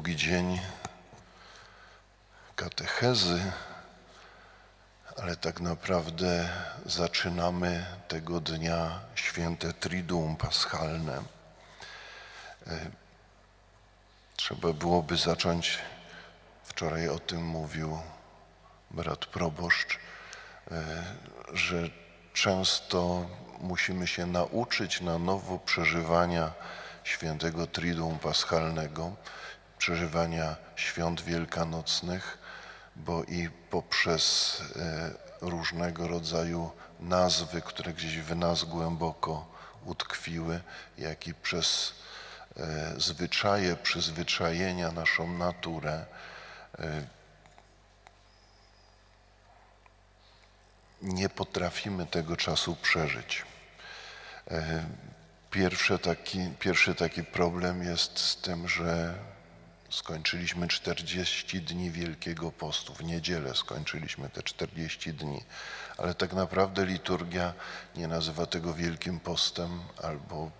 drugi dzień katechezy, ale tak naprawdę zaczynamy tego dnia święte Triduum Paschalne. E, Trzeba byłoby zacząć, wczoraj o tym mówił brat proboszcz, e, że często musimy się nauczyć na nowo przeżywania świętego Triduum Paschalnego, przeżywania świąt wielkanocnych, bo i poprzez e, różnego rodzaju nazwy, które gdzieś w nas głęboko utkwiły, jak i przez e, zwyczaje, przyzwyczajenia, naszą naturę, e, nie potrafimy tego czasu przeżyć. Pierwszy taki, pierwszy taki problem jest z tym, że skończyliśmy 40 dni Wielkiego Postu. W niedzielę skończyliśmy te 40 dni, ale tak naprawdę liturgia nie nazywa tego Wielkim Postem albo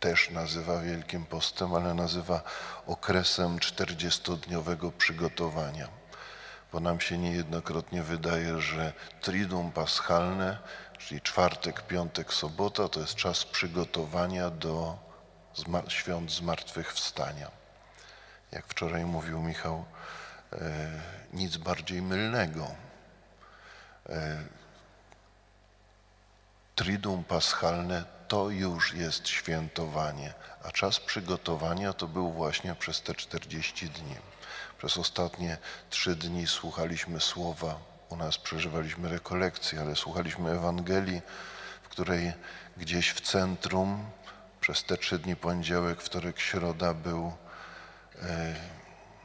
też nazywa Wielkim Postem, ale nazywa okresem 40-dniowego przygotowania bo nam się niejednokrotnie wydaje, że Triduum Paschalne, czyli czwartek, piątek, sobota, to jest czas przygotowania do świąt zmartwychwstania. Jak wczoraj mówił Michał, e, nic bardziej mylnego. E, Triduum Paschalne to już jest świętowanie, a czas przygotowania to był właśnie przez te 40 dni. Przez ostatnie trzy dni słuchaliśmy słowa, u nas przeżywaliśmy rekolekcje, ale słuchaliśmy Ewangelii, w której gdzieś w centrum przez te trzy dni, poniedziałek, wtorek, środa, był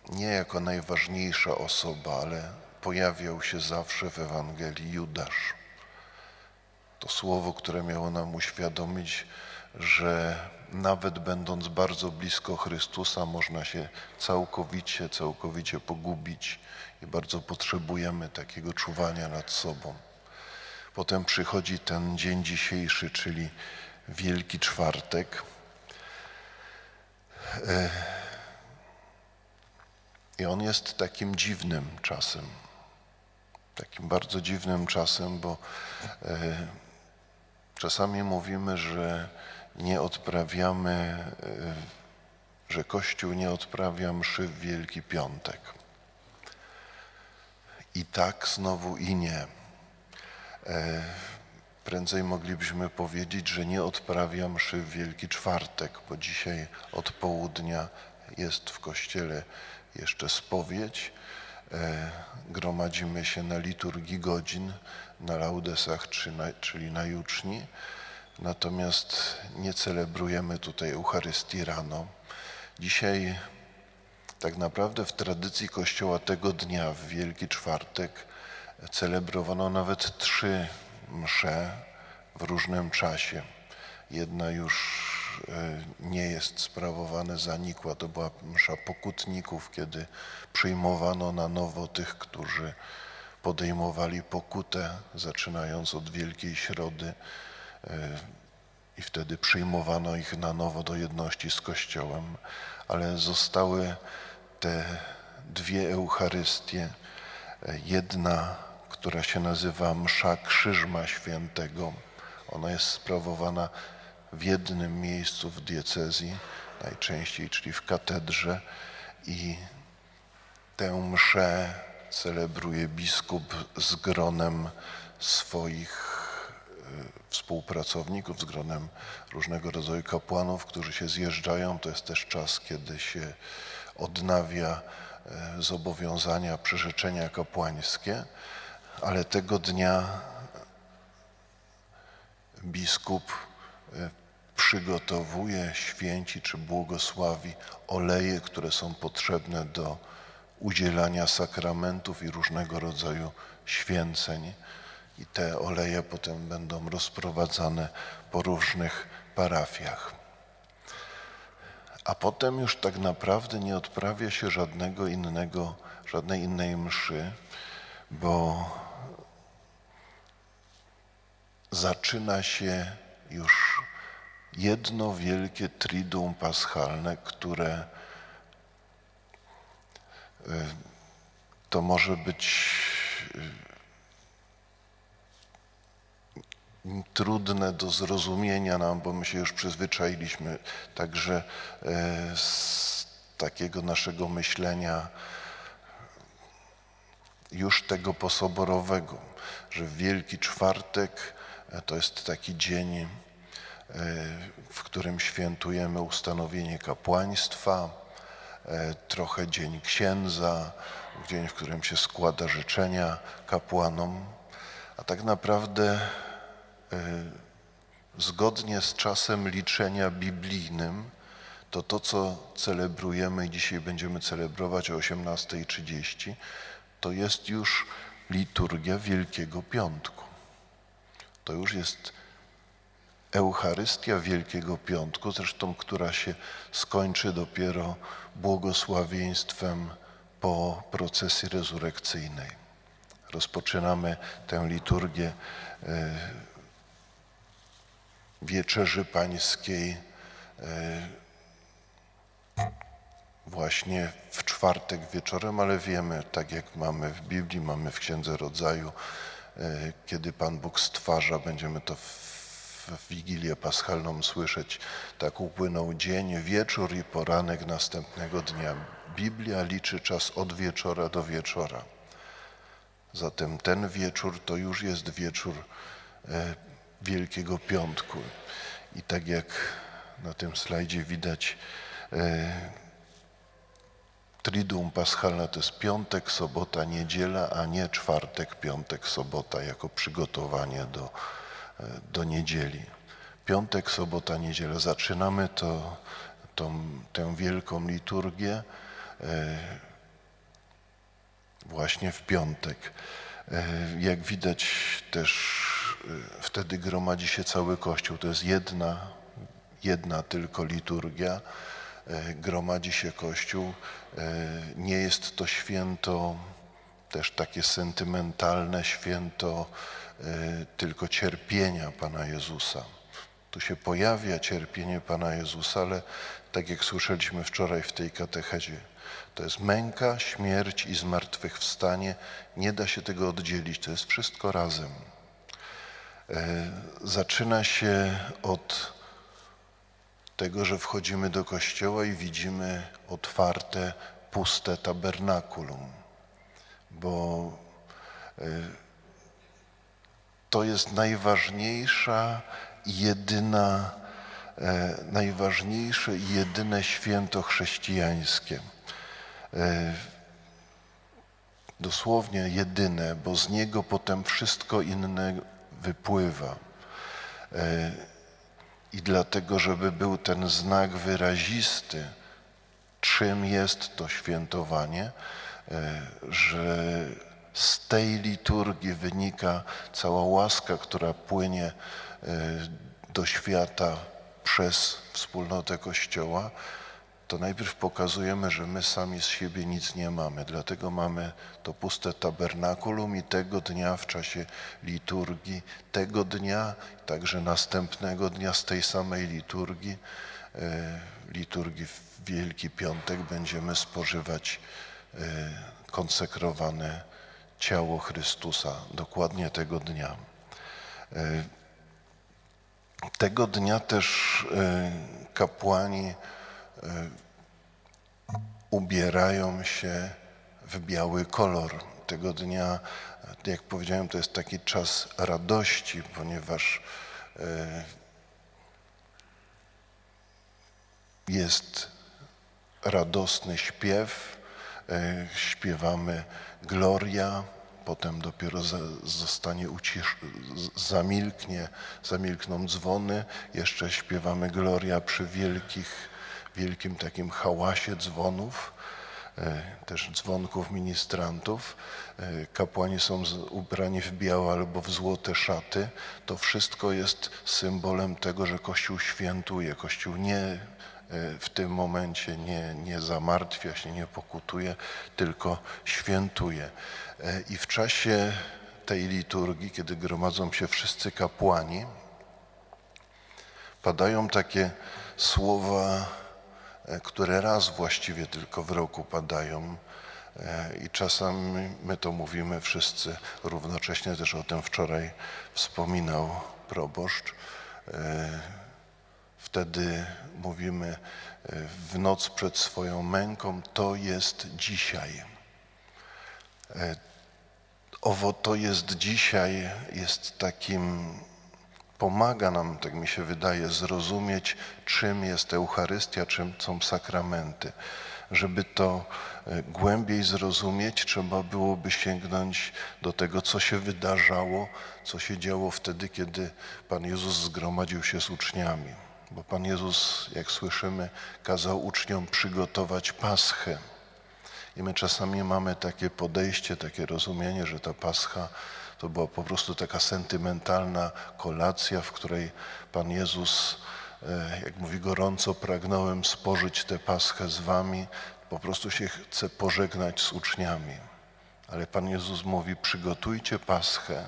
nie jako najważniejsza osoba, ale pojawiał się zawsze w Ewangelii Judasz. To słowo, które miało nam uświadomić, że nawet będąc bardzo blisko Chrystusa, można się całkowicie, całkowicie pogubić i bardzo potrzebujemy takiego czuwania nad sobą. Potem przychodzi ten dzień dzisiejszy, czyli Wielki Czwartek. I on jest takim dziwnym czasem. Takim bardzo dziwnym czasem, bo e, czasami mówimy, że nie odprawiamy, e, że Kościół nie odprawia mszy w Wielki Piątek. I tak znowu i nie. E, Prędzej moglibyśmy powiedzieć, że nie odprawia mszy w Wielki Czwartek, bo dzisiaj od południa jest w kościele jeszcze spowiedź. E, Gromadzimy się na liturgii godzin, na laudesach, czyli na juczni. Natomiast nie celebrujemy tutaj Eucharystii rano. Dzisiaj tak naprawdę w tradycji Kościoła tego dnia, w Wielki Czwartek, celebrowano nawet trzy msze w różnym czasie. Jedna już e, nie jest sprawowana, zanikła. To była msza pokutników, kiedy przyjmowano na nowo tych, którzy podejmowali pokutę, zaczynając od Wielkiej Środy e, i wtedy przyjmowano ich na nowo do jedności z Kościołem, ale zostały te dwie Eucharystie. E, Jedna, która się nazywa Msza Krzyżma Świętego, ona jest sprawowana w jednym miejscu w diecezji, najczęściej, czyli w katedrze i tę mszę celebruje biskup z gronem swoich e, współpracowników, z gronem różnego rodzaju kapłanów, którzy się zjeżdżają. To jest też czas, kiedy się odnawia e, zobowiązania, przyrzeczenia kapłańskie, ale tego dnia biskup przygotowuje, święci czy błogosławi oleje, które są potrzebne do udzielania sakramentów i różnego rodzaju święceń. I te oleje potem będą rozprowadzane po różnych parafiach. A potem już tak naprawdę nie odprawia się żadnego innego, żadnej innej mszy, bo zaczyna się już jedno wielkie triduum paschalne, które to może być y, trudne do zrozumienia nam, bo my się już przyzwyczailiśmy. Także e, z takiego naszego myślenia już tego posoborowego, że Wielki Czwartek e, to jest taki dzień, e, w którym świętujemy ustanowienie kapłaństwa, e, trochę Dzień Księdza, dzień, w którym się składa życzenia kapłanom, a tak naprawdę zgodnie z czasem liczenia biblijnym, to to, co celebrujemy i dzisiaj będziemy celebrować o 18.30, to jest już liturgia Wielkiego Piątku. To już jest Eucharystia Wielkiego Piątku, zresztą która się skończy dopiero błogosławieństwem po procesji rezurekcyjnej. Rozpoczynamy tę liturgię e, Wieczerzy Pańskiej e, właśnie w czwartek wieczorem, ale wiemy, tak jak mamy w Biblii, mamy w Księdze Rodzaju, e, kiedy Pan Bóg stwarza, będziemy to w, w Wigilię Paschalną słyszeć, tak upłynął dzień, wieczór i poranek następnego dnia. Biblia liczy czas od wieczora do wieczora. Zatem ten wieczór to już jest wieczór e, Wielkiego Piątku. I tak jak na tym slajdzie widać, e, Triduum Paschalne to jest piątek, sobota, niedziela, a nie czwartek, piątek, sobota jako przygotowanie do, do niedzieli. Piątek, sobota, niedziela. Zaczynamy to, tą, tę wielką liturgię e, właśnie w piątek. E, jak widać też wtedy gromadzi się cały Kościół. To jest jedna, jedna tylko liturgia E, gromadzi się Kościół. E, nie jest to święto też takie sentymentalne święto e, tylko cierpienia Pana Jezusa. Tu się pojawia cierpienie Pana Jezusa, ale tak jak słyszeliśmy wczoraj w tej katechezie, to jest męka, śmierć i zmartwychwstanie. Nie da się tego oddzielić, to jest wszystko razem. Zaczyna się od tego, że wchodzimy do kościoła i widzimy otwarte, puste tabernakulum, bo e, to jest najważniejsza jedyna, e, najważniejsze i jedyne święto chrześcijańskie. E, dosłownie jedyne, bo z niego potem wszystko inne wypływa. I dlatego, żeby był ten znak wyrazisty, czym jest to świętowanie, e, że z tej liturgii wynika cała łaska, która płynie e, do świata przez wspólnotę Kościoła, to najpierw pokazujemy, że my sami z siebie nic nie mamy. Dlatego mamy to puste tabernakulum i tego dnia w czasie liturgii, tego dnia, także następnego dnia z tej samej liturgii, e, liturgii w Wielki Piątek będziemy spożywać e, konsekrowane ciało Chrystusa, dokładnie tego dnia. E, tego dnia też kapłani ubierają się w biały kolor. Tego dnia, jak powiedziałem, to jest taki czas radości, ponieważ e, jest radosny śpiew, e, śpiewamy Gloria, potem dopiero zostanie ucisz, zamilknie, zamilkną dzwony, jeszcze śpiewamy Gloria przy wielkich, wielkim takim hałasie dzwonów, e, też dzwonków ministrantów. E, kapłani są ubrani w białe albo w złote szaty. To wszystko jest symbolem tego, że Kościół świętuje. Kościół nie e, w tym momencie nie, nie zamartwia się, nie pokutuje, tylko świętuje. I w czasie tej liturgii, kiedy gromadzą się wszyscy kapłani, padają takie słowa, e, które raz właściwie tylko w roku padają, E, I czasami my to mówimy wszyscy, równocześnie też o tym wczoraj wspominał proboszcz. Wtedy mówimy e, w noc przed swoją męką, to jest dzisiaj. E, Owo to jest dzisiaj jest takim, pomaga nam, tak mi się wydaje, zrozumieć, czym jest Eucharystia, czym są sakramenty. Żeby to e, głębiej zrozumieć, trzeba byłoby sięgnąć do tego, co się wydarzało, co się działo wtedy, kiedy Pan Jezus zgromadził się z uczniami. Bo Pan Jezus, jak słyszymy, kazał uczniom przygotować paschę. I my czasami mamy takie podejście, takie rozumienie, że ta pascha to była po prostu taka sentymentalna kolacja, w której Pan Jezus, e, jak mówi, gorąco pragnąłem spożyć tę paschę z wami, po prostu się chce pożegnać z uczniami. Ale Pan Jezus mówi, przygotujcie paschę.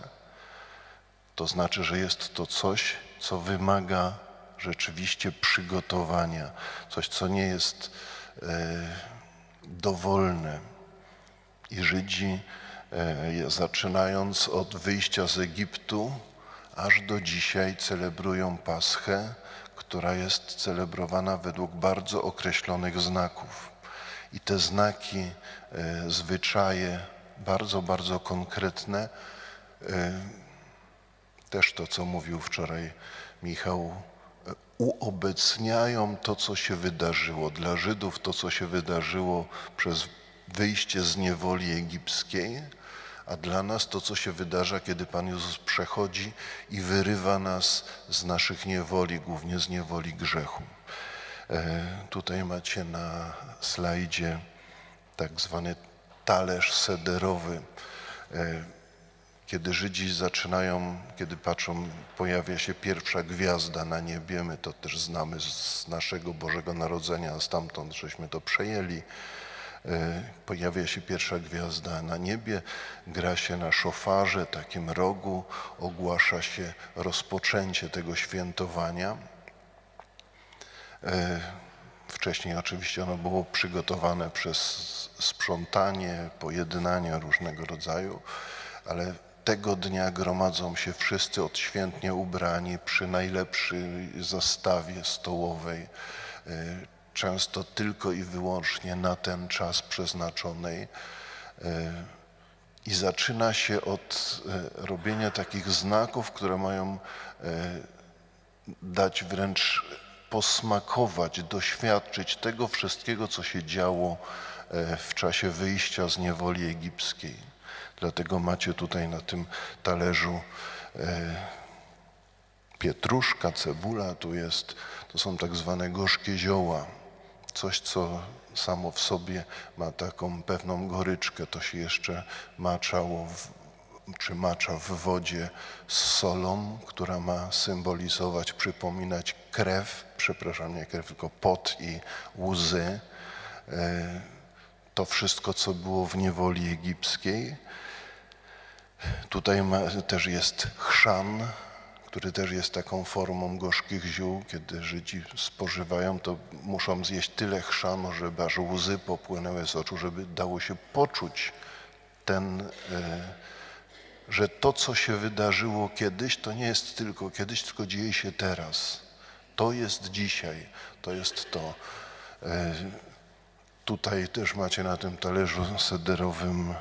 To znaczy, że jest to coś, co wymaga rzeczywiście przygotowania, coś, co nie jest e, dowolne. I Żydzi, e, zaczynając od wyjścia z Egiptu, aż do dzisiaj celebrują Paschę, która jest celebrowana według bardzo określonych znaków. I te znaki, e, zwyczaje, bardzo, bardzo konkretne, też to, co mówił wczoraj Michał, uobecniają to, co się wydarzyło. Dla Żydów to, co się wydarzyło przez wyjście z niewoli egipskiej, a dla nas to, co się wydarza, kiedy Pan Jezus przechodzi i wyrywa nas z naszych niewoli, głównie z niewoli grzechu. E, Tutaj macie na slajdzie tak zwany talerz sederowy. Kiedy Żydzi zaczynają, kiedy patrzą, pojawia się pierwsza gwiazda na niebie, my to też znamy z naszego Bożego Narodzenia, stamtąd żeśmy to przejęli. E, Pojawia się pierwsza gwiazda na niebie, gra się na szofarze, takim rogu, ogłasza się rozpoczęcie tego świętowania. E, Wcześniej oczywiście ono było przygotowane przez sprzątanie, pojednania różnego rodzaju, ale tego dnia gromadzą się wszyscy odświętnie ubrani przy najlepszej zastawie stołowej, e, często tylko i wyłącznie na ten czas przeznaczonej. E, I zaczyna się od e, robienia takich znaków, które mają dać wręcz posmakować, doświadczyć tego wszystkiego, co się działo w czasie wyjścia z niewoli egipskiej. Dlatego macie tutaj na tym talerzu e, pietruszka, cebula, tu jest, to są tak zwane gorzkie zioła. Coś, co samo w sobie ma taką pewną goryczkę, to się jeszcze maczało w, czy macza w wodzie z solą, która ma symbolizować, przypominać krew, przepraszam, nie krew, tylko pot i łzy. E, To wszystko, co było w niewoli egipskiej. Tutaj ma, też jest chrzan, który też jest taką formą gorzkich ziół. Kiedy Żydzi spożywają, to muszą zjeść tyle chrzanu, żeby aż łzy popłynęły z oczu, żeby dało się poczuć ten, e, że to, co się wydarzyło kiedyś, to nie jest tylko kiedyś, tylko dzieje się teraz. To jest dzisiaj, to jest to. E, Tutaj też macie na tym talerzu sederowym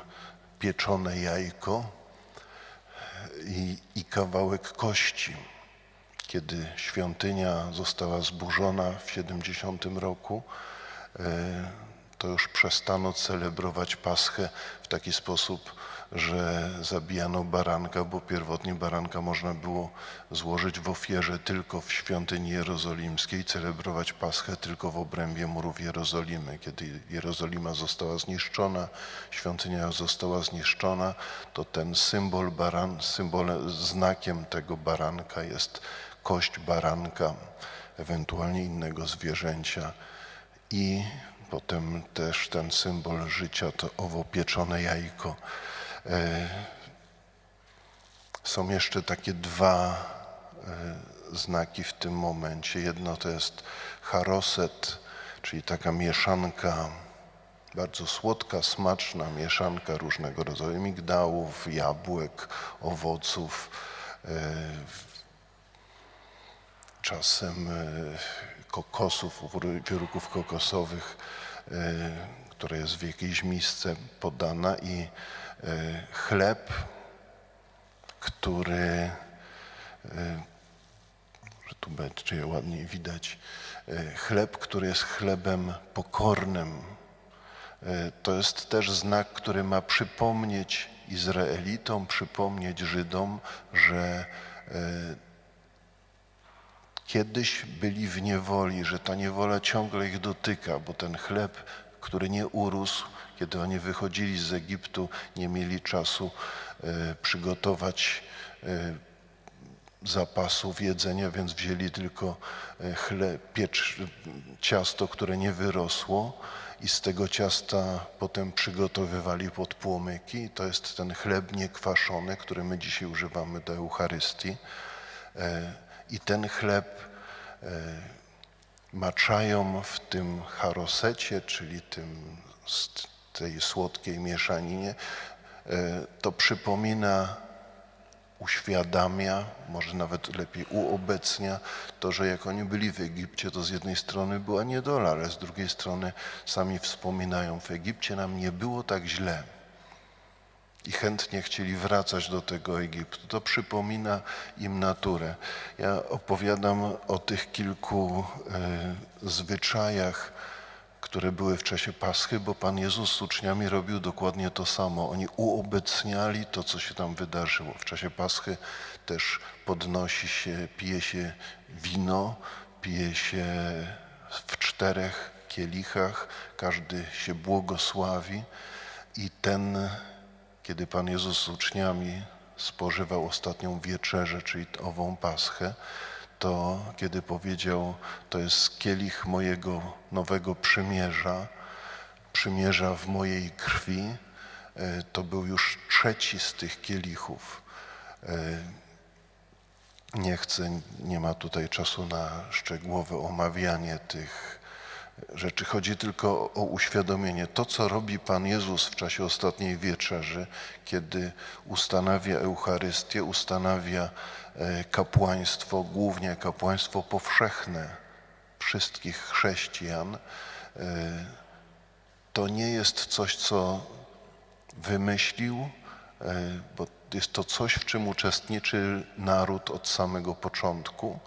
pieczone jajko i, i kawałek kości. Kiedy świątynia została zburzona w 70 roku, e, to już przestano celebrować Paschę w taki sposób, że zabijano baranka, bo pierwotnie baranka można było złożyć w ofierze tylko w świątyni jerozolimskiej, celebrować Paschę tylko w obrębie murów Jerozolimy. Kiedy Jerozolima została zniszczona, świątynia została zniszczona, to ten symbol baran, znakiem tego baranka jest kość baranka, ewentualnie innego zwierzęcia i potem też ten symbol życia to owo pieczone jajko. E, Są jeszcze takie dwa e, znaki w tym momencie. Jedno to jest charoset, czyli taka mieszanka Bardzo słodka, smaczna mieszanka różnego rodzaju migdałów, jabłek, owoców, e, czasem kokosów, piórków kokosowych, e, która jest w jakiejś misce podana i chleb, który że tu będzie ładniej widać, e, chleb, który jest chlebem pokornym. E, To jest też znak, który ma przypomnieć Izraelitom, przypomnieć Żydom, że e, kiedyś byli w niewoli, że ta niewola ciągle ich dotyka, bo ten chleb, który nie urósł, kiedy oni wychodzili z Egiptu, nie mieli czasu e, przygotować e, zapasów jedzenia, więc wzięli tylko e, chleb, piecz, ciasto, które nie wyrosło i z tego ciasta potem przygotowywali podpłomyki. To jest ten chleb niekwaszony, który my dzisiaj używamy do Eucharystii. I ten chleb maczają w tym charosecie, czyli tym, tej słodkiej mieszaninie. E, To przypomina uświadamia, może nawet lepiej uobecnia to, że jak oni byli w Egipcie, to z jednej strony była niedola, ale z drugiej strony sami wspominają, w Egipcie nam nie było tak źle. I chętnie chcieli wracać do tego Egiptu. To przypomina im naturę. Ja opowiadam o tych kilku e, zwyczajach, które były w czasie Paschy, bo Pan Jezus z uczniami robił dokładnie to samo. Oni uobecniali to, co się tam wydarzyło. W czasie Paschy też podnosi się, pije się wino, pije się w czterech kielichach, każdy się błogosławi i ten, kiedy Pan Jezus z uczniami spożywał ostatnią wieczerzę, czyli ową Paschę, to kiedy powiedział, to jest kielich mojego nowego przymierza, przymierza w mojej krwi, e, to był już trzeci z tych kielichów. E, Nie chcę, nie ma tutaj czasu na szczegółowe omawianie tych rzeczy. Chodzi tylko o uświadomienie. To, co robi Pan Jezus w czasie ostatniej wieczerzy, kiedy ustanawia Eucharystię, ustanawia e, kapłaństwo, głównie kapłaństwo powszechne wszystkich chrześcijan, e, to nie jest coś, co wymyślił, e, bo jest to coś, w czym uczestniczy naród od samego początku,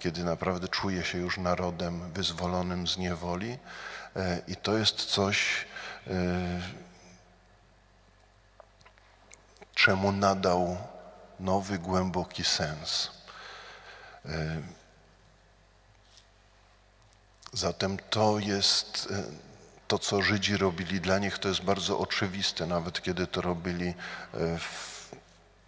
kiedy naprawdę czuje się już narodem wyzwolonym z niewoli. E, I to jest coś, e, czemu nadał nowy, głęboki sens. Zatem to jest e, to, co Żydzi robili dla nich, to jest bardzo oczywiste, nawet kiedy to robili, e, w-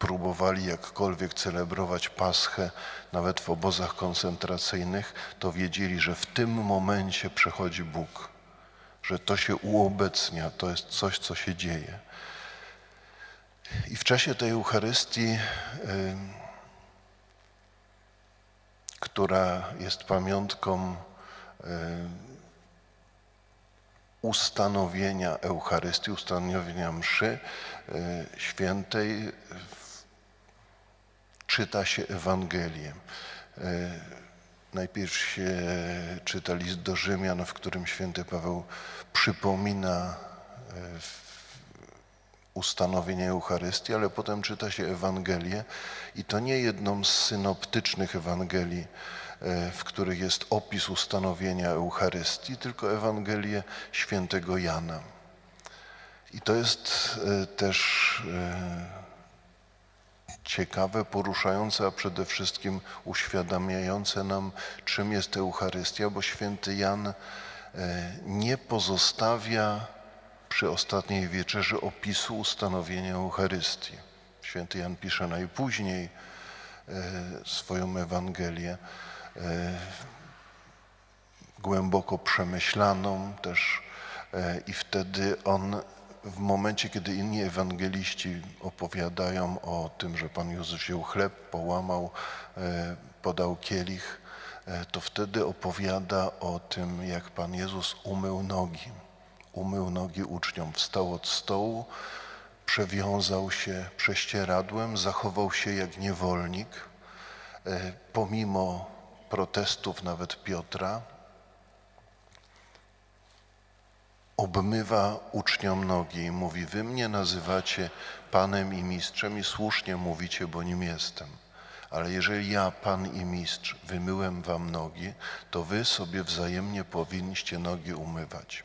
próbowali jakkolwiek celebrować Paschę, nawet w obozach koncentracyjnych, to wiedzieli, że w tym momencie przychodzi Bóg, że to się uobecnia, to jest coś, co się dzieje. I w czasie tej Eucharystii, y, która jest pamiątką y, ustanowienia Eucharystii, ustanowienia mszy y, świętej, czyta się Ewangelię. Y, Najpierw się czyta list do Rzymian, w którym święty Paweł przypomina w- ustanowienie Eucharystii, ale potem czyta się Ewangelię i to nie jedną z synoptycznych Ewangelii, e, w których jest opis ustanowienia Eucharystii, tylko Ewangelię świętego Jana. I to jest e, też e, ciekawe, poruszające, a przede wszystkim uświadamiające nam, czym jest Eucharystia, bo święty Jan e, nie pozostawia przy ostatniej wieczerzy opisu ustanowienia Eucharystii. Święty Jan pisze najpóźniej e, swoją Ewangelię, e, głęboko przemyślaną też i wtedy on w momencie, kiedy inni ewangeliści opowiadają o tym, że Pan Jezus wziął chleb, połamał, e, podał kielich, e, to wtedy opowiada o tym, jak Pan Jezus umył nogi. umył nogi uczniom, wstał od stołu, przewiązał się prześcieradłem, zachował się jak niewolnik, e, pomimo protestów nawet Piotra, obmywa uczniom nogi i mówi: Wy mnie nazywacie Panem i Mistrzem, i słusznie mówicie, bo nim jestem. Ale jeżeli ja, Pan i Mistrz, wymyłem wam nogi, to wy sobie wzajemnie powinniście nogi umywać.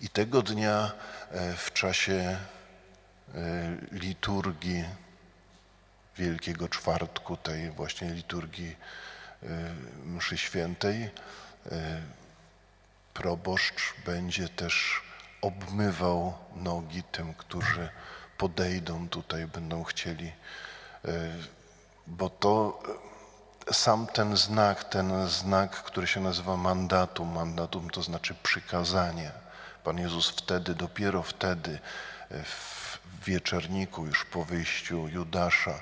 I tego dnia e, w czasie e, liturgii Wielkiego Czwartku, tej właśnie liturgii e, mszy świętej, proboszcz będzie też obmywał nogi tym, którzy podejdą tutaj, będą chcieli, e, bo to e, sam ten znak, ten znak, który się nazywa mandatum, mandatum to znaczy przykazanie. Pan Jezus wtedy, dopiero wtedy e, w wieczorniku, już po wyjściu Judasza,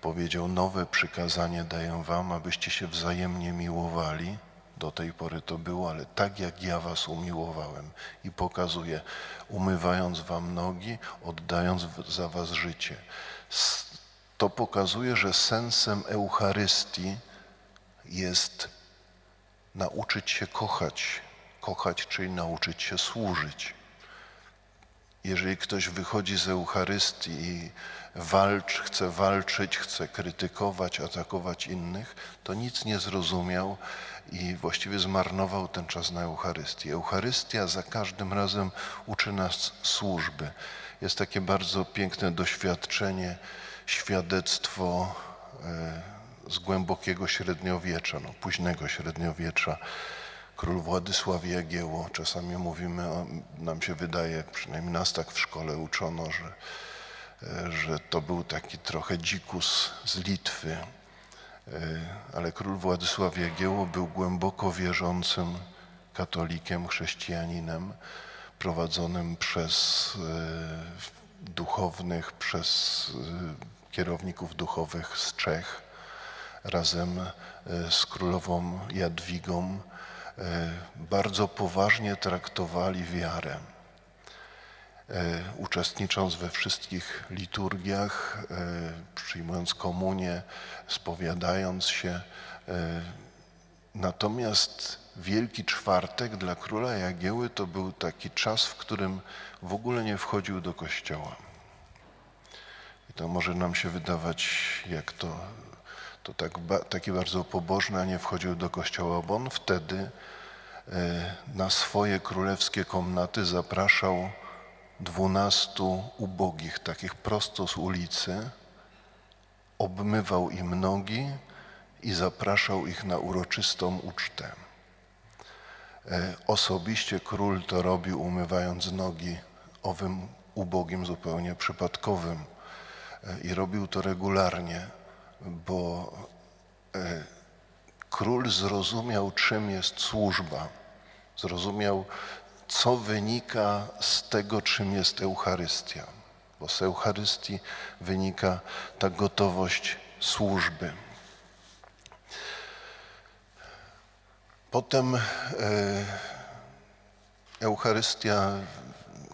powiedział: Nowe przykazanie daję wam, abyście się wzajemnie miłowali do tej pory to było, ale tak jak ja was umiłowałem i pokazuję, umywając wam nogi, oddając za was życie. To pokazuje, że sensem Eucharystii jest nauczyć się kochać. Kochać, czyli nauczyć się służyć. Jeżeli ktoś wychodzi z Eucharystii i walcz, chce walczyć, chce krytykować, atakować innych, to nic nie zrozumiał i właściwie zmarnował ten czas na Eucharystię. Eucharystia za każdym razem uczy nas służby. Jest takie bardzo piękne doświadczenie, świadectwo e, z głębokiego średniowiecza, no, późnego średniowiecza. Król Władysław Jagiełło, czasami mówimy, nam się wydaje, przynajmniej nas tak w szkole uczono, że, e, że to był taki trochę dzikus z Litwy, ale król Władysław Jagiełło był głęboko wierzącym katolikiem, chrześcijaninem, prowadzonym przez e, duchownych, przez e, kierowników duchowych z Czech, razem z królową Jadwigą, bardzo poważnie traktowali wiarę. E, uczestnicząc we wszystkich liturgiach, e, przyjmując komunię, spowiadając się. E, natomiast Wielki Czwartek dla króla Jagieły to był taki czas, w którym w ogóle nie wchodził do kościoła. I to może nam się wydawać, jak to, to tak, taki bardzo pobożny, a nie wchodził do kościoła, bo on wtedy na swoje królewskie komnaty zapraszał dwunastu ubogich, takich prosto z ulicy, obmywał im nogi i zapraszał ich na uroczystą ucztę. E, osobiście król to robił, umywając nogi owym ubogim zupełnie przypadkowym. E, I robił to regularnie, bo e, król zrozumiał, czym jest służba. Zrozumiał, co wynika z tego, czym jest Eucharystia. Bo z Eucharystii wynika ta gotowość służby. Potem e, Eucharystia,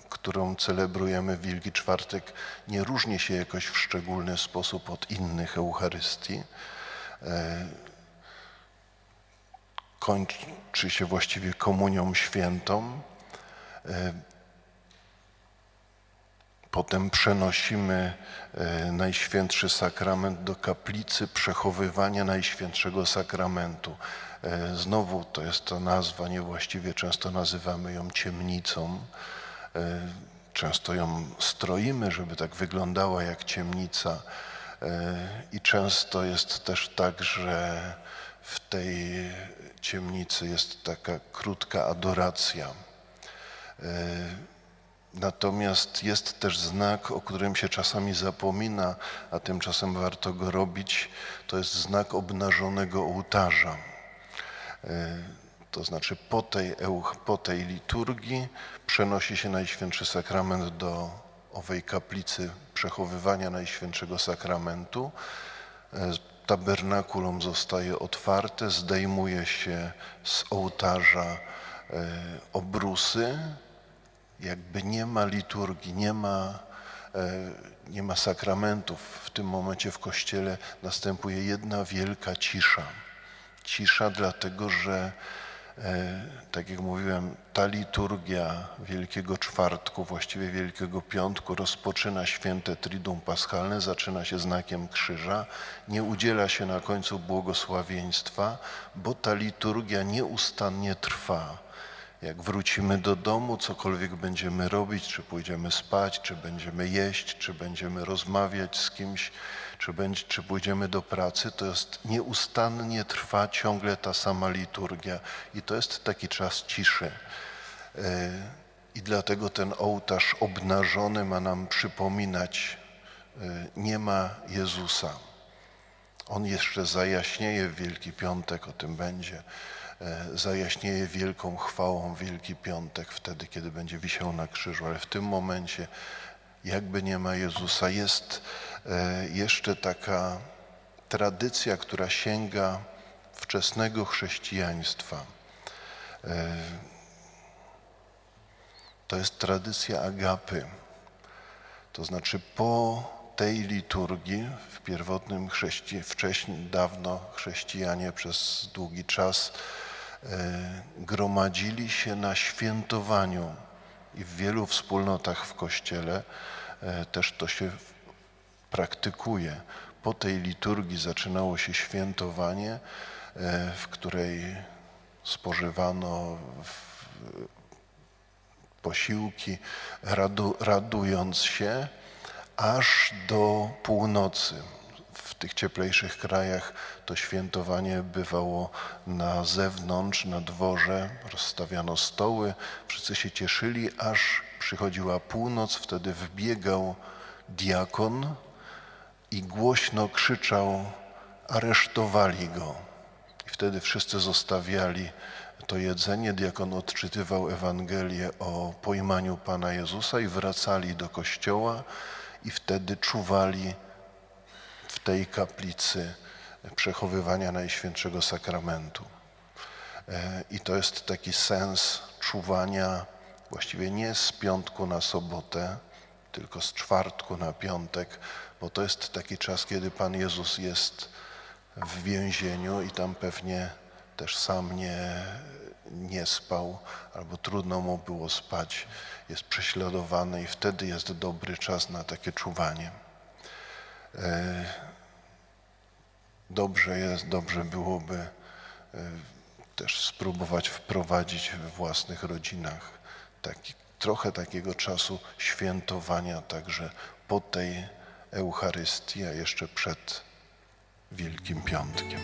którą celebrujemy w Wielki Czwartek, nie różni się jakoś w szczególny sposób od innych Eucharystii. E, kończy się właściwie komunią świętą. E, potem przenosimy e, Najświętszy Sakrament do kaplicy przechowywania Najświętszego Sakramentu. E, znowu to jest to nazwa niewłaściwie, często nazywamy ją ciemnicą. Często ją stroimy, żeby tak wyglądała jak ciemnica. I często jest też tak, że w tej ciemnicy jest taka krótka adoracja natomiast jest też znak, o którym się czasami zapomina, a tymczasem warto go robić. To jest znak obnażonego ołtarza. E, to znaczy po tej, po tej liturgii przenosi się Najświętszy Sakrament do owej kaplicy przechowywania Najświętszego Sakramentu. E, tabernakulum zostaje otwarte, zdejmuje się z ołtarza obrusy, jakby nie ma liturgii, nie ma, e, nie ma sakramentów. W tym momencie w kościele następuje jedna wielka cisza. Cisza dlatego, że e, tak jak mówiłem, ta liturgia Wielkiego Czwartku, właściwie Wielkiego Piątku rozpoczyna święte Triduum Paschalne, zaczyna się znakiem krzyża, nie udziela się na końcu błogosławieństwa, bo ta liturgia nieustannie trwa. Jak wrócimy do domu, cokolwiek będziemy robić, czy pójdziemy spać, czy będziemy jeść, czy będziemy rozmawiać z kimś, czy, będzie, czy pójdziemy do pracy, to jest nieustannie trwa ciągle ta sama liturgia i to jest taki czas ciszy. E, I dlatego ten ołtarz obnażony ma nam przypominać, e, nie ma Jezusa. On jeszcze zajaśnieje w Wielki Piątek, o tym będzie, zajaśnieje wielką chwałą Wielki Piątek, wtedy, kiedy będzie wisiał na krzyżu, ale w tym momencie, jakby nie ma Jezusa, jest e, jeszcze taka tradycja, która sięga wczesnego chrześcijaństwa. E, To jest tradycja agapy. To znaczy po tej liturgii w pierwotnym chrześci, wcześniej, dawno chrześcijanie przez długi czas e, gromadzili się na świętowaniu i w wielu wspólnotach w Kościele e, też to się praktykuje. Po tej liturgii zaczynało się świętowanie, e, w której spożywano posiłki, radu, radując się, aż do północy. W tych cieplejszych krajach to świętowanie bywało na zewnątrz, na dworze, rozstawiano stoły, wszyscy się cieszyli, aż przychodziła północ, wtedy wbiegał diakon i głośno krzyczał: Aresztowali go. I wtedy wszyscy zostawiali to jedzenie. Diakon odczytywał Ewangelię o pojmaniu Pana Jezusa i wracali do kościoła i wtedy czuwali tej kaplicy przechowywania Najświętszego Sakramentu. E, I to jest taki sens czuwania właściwie nie z piątku na sobotę, tylko z czwartku na piątek, bo to jest taki czas, kiedy Pan Jezus jest w więzieniu i tam pewnie też sam nie, nie spał, albo trudno mu było spać, jest prześladowany i wtedy jest dobry czas na takie czuwanie. Dobrze jest, dobrze byłoby e, też spróbować wprowadzić we własnych rodzinach taki, trochę takiego czasu świętowania także po tej Eucharystii, a jeszcze przed Wielkim Piątkiem.